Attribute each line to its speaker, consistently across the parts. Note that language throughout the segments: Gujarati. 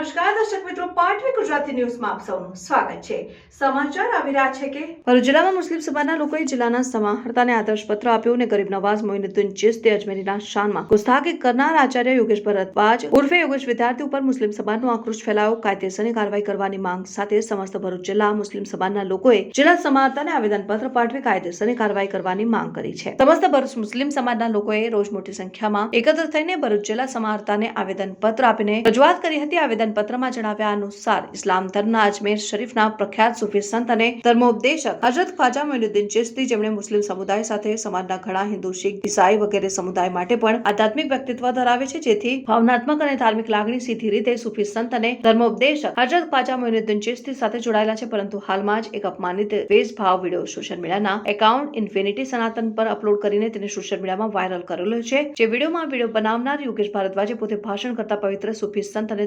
Speaker 1: નમસ્કાર, દર્શક મિત્રો, પાટવી ગુજરાતી ન્યૂઝમાં આપ સૌનું સ્વાગત છે. સમાચાર આવી રહ્યા છે કે ભરૂચ જિલ્લામાં મુસ્લિમ સમાજના લોકોએ જિલ્લાના સમાહર્તાને આદર્શપત્ર આપ્યો અને ગરીબ નવાઝ મોઇનુદ્દીન ચિસ્તે અજમેરીના શાનમાં ગુસ્તાખી કરનાર આચાર્ય યોગેશ ભરતવાજ ઉર્ફે યોગેશ વિદ્યાર્થી ઉપર મુસ્લિમ સમાજનો આક્રોશ ફેલાયો. કાયદેસરની કાર્યવાહી કરવાની માંગ સાથે સમસ્ત ભરૂચ જિલ્લા મુસ્લિમ સમાજના લોકોએ જિલ્લા સમાહર્તાને આવેદનપત્ર પાઠવી કાયદેસરની કાર્યવાહી કરવાની માંગ કરી છે. સમસ્ત ભરૂચ મુસ્લિમ સમાજના લોકોએ રોજ મોટી સંખ્યામાં એકત્ર થઈને ભરૂચ જિલ્લા સમાહર્તાને આવેદનપત્ર આપીને રજૂઆત કરી હતી. આવેદનપત્રમાં જણાવ્યા અનુસાર, ઇસ્લામ ધર્મના અજમેર શરીફના પ્રખ્યાત સુફી સંત અને ધર્મોપદેશક હજરત ખ્વાજા મોઇનુદ્દીન ચિશ્તી જેમણે મુસ્લિમ સમુદાય સાથે સમાજના ઘણા હિન્દુ, શીખ, ઈસાઈ વગેરે સમુદાય માટે પણ આધ્યાત્મિક વ્યક્તિત્વ ધરાવે છે, જેથી ભાવનાત્મક અને ધાર્મિક લાગણી સીધી રીતે સુફી સંત અને ધર્મોપદેશક હજરત ખ્વાજા મોઇનુદ્દીન ચિશ્તી સાથે જોડાયેલા છે, પરંતુ હાલમાં જ એક અપમાનિત વેશભાવ વીડિયો સોશિયલ મીડિયાના એકાઉન્ટ ઇન્ફિનિટી સનાતન પર અપલોડ કરીને તેને સોશિયલ મીડિયામાં વાયરલ કરેલો છે, જે વિડીયોમાં વીડિયો બનાવનાર યોગેશ ભારદ્વાજે પોતે ભાષણ કરતા પવિત્ર સુફી સંત અને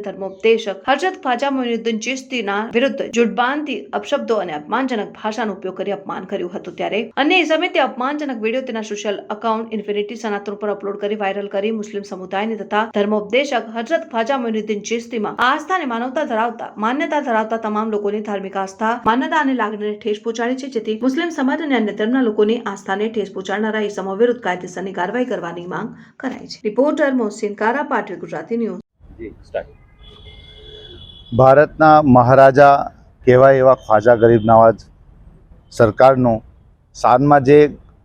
Speaker 1: ધર્મોપદેશક હર્ષદ ખ્વાજા મોઇનુદ્દીન ચિશ્તીના વિરુદ્ધ જુડબાનથી અપશબ્દો અને અપમાનજનક ભાષાનો ઉપયોગ કરી અપમાન કર્યું હતું ત્યારે. અન્ય ઇસમે તે અપમાનજનક વીડિયો તેના સોશિયલ અકાઉન્ટ ઇન્ફિનિટી સનાતન પર અપલોડ કરી વાયરલ કરી મુસ્લિમ સમુદાયને તથા ધર્મોપદેશક હજરત ખ્વાજા મોઇનુદ્દીન ચિશ્તીમાં આસ્થા અને માનવતા ધરાવતા, માન્યતા ધરાવતા તમામ લોકોની ધાર્મિક આસ્થા, માન્યતા અને લાગણીને ઠેસ પહોંચાડી છે, જેથી મુસ્લિમ સમાજ અને અન્ય ધર્મના લોકોની આસ્થાને ઠેસ પહોંચાડનારા ઇસમો વિરુદ્ધ કાયદેસરની કાર્યવાહી કરવાની માંગ કરાઈ છે. રિપોર્ટર મોહસિન કારા પાટીલ ગુજરાતી ન્યૂઝ.
Speaker 2: ભારતના મહારાજા કહેવાય એવા ખ્વાજા ગરીબ નવાજ સરકારનું સાનમાં જે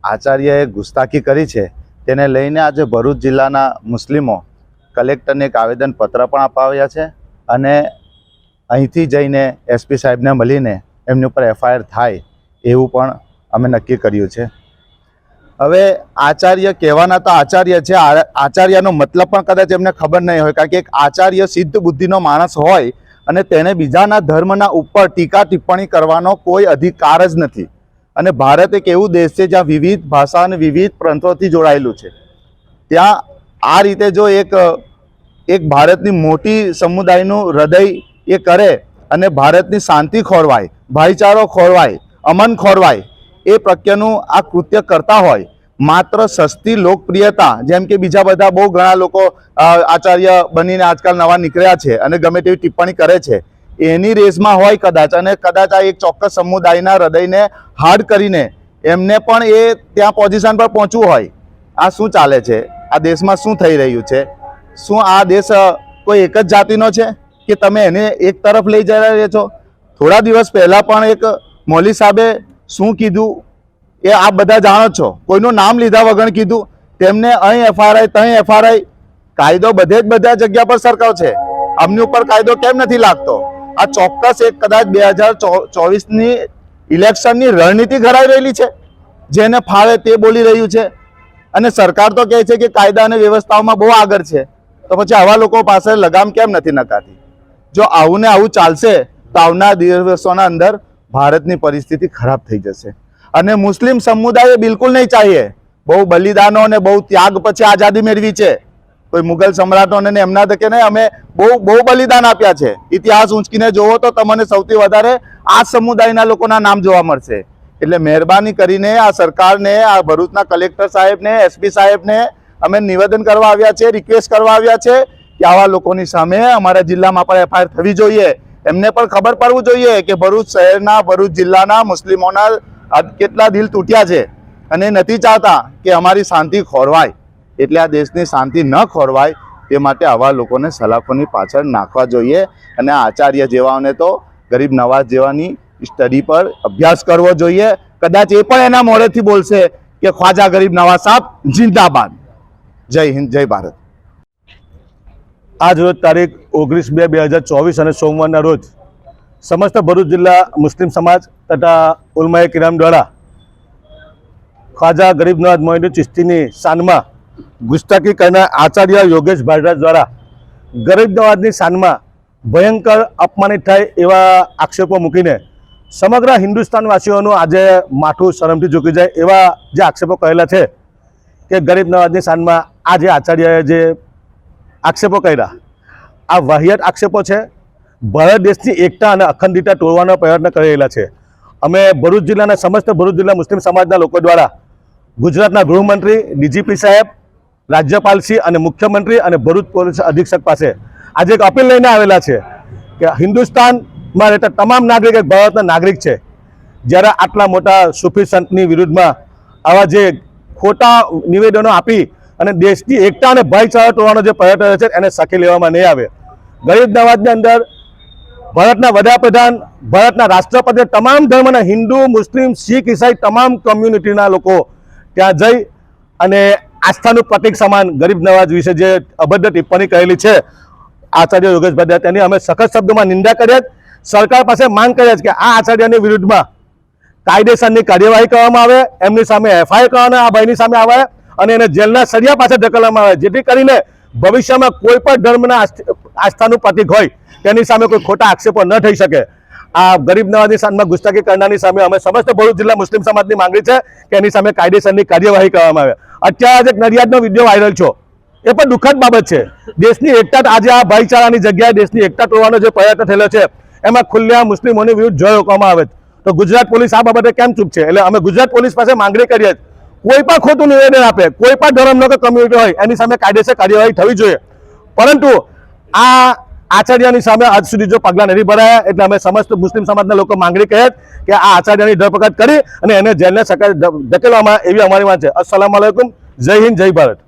Speaker 2: આચાર્યએ ગુસ્તાખી કરી છે, તેને લઈને આજે ભરૂચ જિલ્લાના મુસ્લિમો કલેક્ટરને એક આવેદનપત્ર પણ અપાવ્યા છે અને અહીંથી જઈને એસપી સાહેબને મળીને એમની ઉપર એફઆઈઆર થાય એવું પણ અમે નક્કી કર્યું છે. હવે આચાર્ય કહેવાના તો આચાર્ય છે આચાર્યનો મતલબ પણ કદાચ એમને ખબર નહીં હોય કારણ કે એક આચાર્ય સિદ્ધ બુદ્ધિનો માણસ હોય અને તેને બીજાના ધર્મના ઉપર ટીકા ટિપ્પણી કરવાનો કોઈ અધિકાર જ નથી. અને ભારત એક એવું દેશ છે જ્યાં વિવિધ ભાષા અને વિવિધ પ્રાંતોથી જોડાયેલું છે. ત્યાં આ રીતે જો એક એક ભારતની મોટી સમુદાયનું હૃદય એ કરે અને ભારતની શાંતિ ખોરવાય, ભાઈચારો ખોરવાય, અમન ખોરવાય, એ પ્રત્યેનું આ કૃત્ય કરતા હોય માત્ર સસ્તી લોકપ્રિયતા, જેમ કે બીજા બધા બહુ ઘણા લોકો આચાર્ય બનીને આજકાલ નવા નીકળ્યા છે અને ગમે તેવી ટિપ્પણી કરે છે, એની રેસમાં હોય કદાચ અને કદાચ આ એક ચોક્કસ સમુદાયના હૃદયને હાર્ડ કરીને એમને પણ એ ત્યાં પોઝિશન પર પહોંચવું હોય. આ શું ચાલે છે? આ દેશમાં શું થઈ રહ્યું છે? શું આ દેશ કોઈ એક જ જાતિનો છે કે તમે એને એક તરફ લઈ જઈ રહ્યા છો? થોડા દિવસ પહેલાં પણ એક મૌલી સાહેબે શું કીધું? એ આપ બધા જાણો છો. કોઈનું નામ લીધા વગર કીધું. તેમને અહીં એફઆરઆઈ તહીં એફઆરઆઈ કાયદો બધે જ બધા જગ્યા પર સરકાવ છે. અમની ઉપર કાયદો કેમ નથી લાગતો? આ ચોક્કસ એક કદાચ બે હજાર ચોવીસની ઇલેક્શનની રણનીતિ ઘડાઈ રહેલી છે. જેને ફાવે તે બોલી રહ્યું છે. અને સરકાર તો કહે છે કે કાયદા અને વ્યવસ્થાઓમાં બહુ આગળ છે. તો પછી આવા લોકો પાસે લગામ કેમ નથી નકાતી જો આવું ને આવું ચાલશે, તો આવનાર દિવસોના અંદર ભારતની પરિસ્થિતિ ખરાબ થઈ જશે. અને મુસ્લિમ સમુદાય બિલકુલ નહીં ચાહીએ. બહુ બલિદાનો અને બહુ ત્યાગ પછી આઝાદી મેળવી છે. કોઈ મુગલ સમ્રાટોને ને એમના તકે નહીં, અમે બહુ બહુ બલિદાન આપ્યા છે. ઇતિહાસ ઊંચકીને જોવો તો તમને સૌથી વધારે આ સમુદાયના લોકોના નામ જોવા મળશે. એટલે મહેરબાની કરીને આ સરકારને, આ ભરૂચના કલેક્ટર સાહેબને, એસપી સાહેબને અમે નિવેદન કરવા આવ્યા છે, રિક્વેસ્ટ કરવા આવ્યા છે કે આવા લોકોની સામે અમારા જિલ્લામાં પણ એફઆઈઆર થવી જોઈએ. એમને પણ ખબર પડવું જોઈએ કે ભરૂચ શહેરના, ભરૂચ જિલ્લાના મુસ્લિમોના આ કેટલા દિલ તૂટ્યા છે અને નથી ચાહતા કે અમારી શાંતિ ખોરવાય. એટલે આ દેશની શાંતિ ન ખોરવાય તે માટે આવા લોકોને સલાખોની પાછળ નાખવા જોઈએ. અને આચાર્ય જેવાઓને તો ગરીબ નવાજ જેવાની સ્ટડી પર અભ્યાસ કરવો જોઈએ. કદાચ એ પણ એના મોડેથી બોલશે કે ખ્વાજા ગરીબ નવાજ સાહેબ, જિંદાબાદ. જય હિન્દ, જય ભારત.
Speaker 3: આજ રોજ તારીખ ઓગણીસ બે બે હજાર ચોવીસ અને સોમવારના રોજ સમસ્ત ભરૂચ જિલ્લા મુસ્લિમ સમાજ તથા ઉલમાએ કિરામ દ્વારા ખ્વાજા ગરીબ નવાજ મોઇનુદ્દીન ચિશ્તીની શાનમાં ગુસ્તાકી કરનાર આચાર્ય યોગેશ ભારદ્વાજ દ્વારા ગરીબ નવાજની શાનમાં ભયંકર અપમાનિત થાય એવા આક્ષેપો મૂકીને સમગ્ર હિન્દુસ્તાનવાસીઓનું આજે માથું શરમથી ઝૂકી જાય એવા જે આક્ષેપો કહેલા છે કે ગરીબ નવાજની શાનમાં આ જે આચાર્યએ જે આક્ષેપો કર્યા, આ વાહિયાત આક્ષેપો છે ભારત દેશની એકતા અને અખંડિતતા તોડવાનો પ્રયત્ન કરી રહેલા છે. અમે ભરૂચ જિલ્લાના સમસ્ત ભરૂચ જિલ્લા મુસ્લિમ સમાજના લોકો દ્વારા ગુજરાતના ગૃહમંત્રી, ડીજીપી સાહેબ રાજ્યપાલશ્રી અને મુખ્યમંત્રી અને ભરૂચ પોલીસ અધિક્ષક પાસે આજે એક અપીલ લઈને આવેલા છે કે હિન્દુસ્તાનમાં રહેતા તમામ નાગરિક એક ભારતના નાગરિક છે. જ્યારે આટલા મોટા સુફી સંતની વિરુદ્ધમાં આવા જે ખોટા નિવેદનો આપી અને દેશની એકતા અને ભાઈચારા તોડવાનો જે પ્રયત્ન છે, એને સખી લેવામાં નહીં આવે. ગરીબ નવાજની અંદર ભારતના વડાપ્રધાન, ભારતના રાષ્ટ્રપતિ, તમામ ધર્મના હિન્દુ, મુસ્લિમ, શીખ, ઈસાઈ, તમામ કમ્યુનિટીના લોકો ત્યાં જઈ અને આસ્થાનું પ્રતિક સમાન ગરીબ નવાજ વિશે જે અભદ્ર ટિપ્પણી કરેલી છે, આચાર્ય યોગેશભાઈ તેની અમે સખત શબ્દોમાં નિંદા છીએ. સરકાર પાસે માંગ છીએ કે આ આચાર્યની વિરુદ્ધમાં કાયદેસરની કાર્યવાહી કરવામાં આવે, એમની સામે એફઆઈઆર કરવામાં આ ભાઈની સામે આવે અને એને જેલના સળિયા પાસે ધકેલવામાં આવે, જેથી કરીને ભવિષ્યમાં કોઈ પણ ધર્મના આસ્થાનું પ્રતિક હોય તેની સામે કોઈ ખોટા આક્ષેપો ન થઈ શકે. આ ગરીબ નવાજની સાંજમાં ગુસ્તાકી કરનારની સામે અમે સમસ્ત ભરૂચ જિલ્લા મુસ્લિમ સમાજની માંગણી છે કે એની સામે કાયદેસરની કાર્યવાહી કરવામાં આવે. અત્યારે આજે નડિયાદનો વીડિયો વાયરલ છો એ પણ દુઃખદ બાબત છે. દેશની એકતા આજે આ ભાઈચારાની જગ્યાએ દેશની એકતા તોડવાનો જે પ્રયત્ન થયેલો છે, એમાં ખુલ્લા મુસ્લિમોની વિરુદ્ધ જોઈ રોકવામાં આવે તો ગુજરાત પોલીસ આ બાબતે કેમ ચૂપ છે? એટલે અમે ગુજરાત પોલીસ પાસે માંગણી કરીએ કોઈ પણ ખોટું નિવેદન આપે, કોઈ પણ ધર્મનો કે કમ્યુનિટી હોય, એની સામે કાયદેસર કાર્યવાહી થવી જોઈએ. પરંતુ આ આચાર્યની સામે આજ સુધી જો પગલાં નથી ભરાયા, એટલે અમે સમસ્ત મુસ્લિમ સમાજના લોકો માંગણી કહે કે આ આચાર્યની ધરપકડ કરી અને એને જેલને ધકેલવામાં એવી અમારી વાત છે. અસલામ આલેકુમ જય હિન્દ, જય ભારત.